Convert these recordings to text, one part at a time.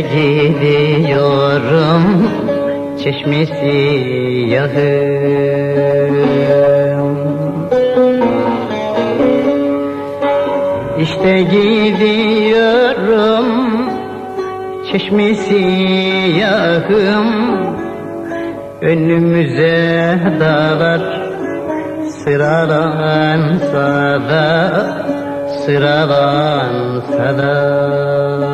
Gidiyorum Çeşme siyahım İşte gidiyorum Çeşme siyahım Önümüze dağlar Sıralansa da Sıralansa da.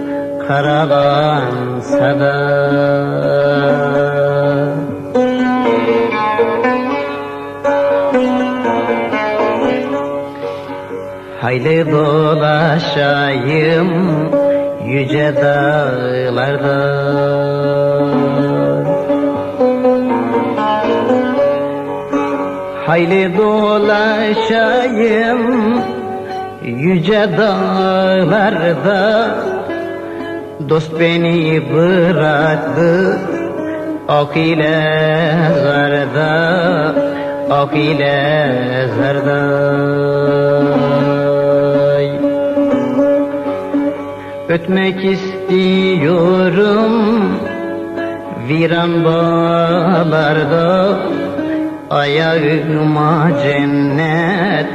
Karalansa da Haydi dolaşayım yüce dağlarda. Haydi dolaşayım yüce dağlarda Dost beni bıraktı. Ok ile zarda Ok ile zarda Ötmek istiyorum Viran bağlarda Ayağıma cennet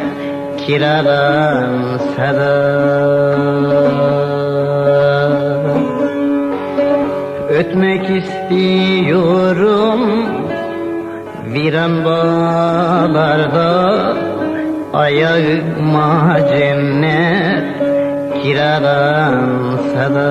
kiralansa da Ötmek istiyorum. Viran bağlarda Ayağıma cennet kiralansa da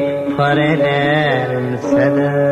parelense de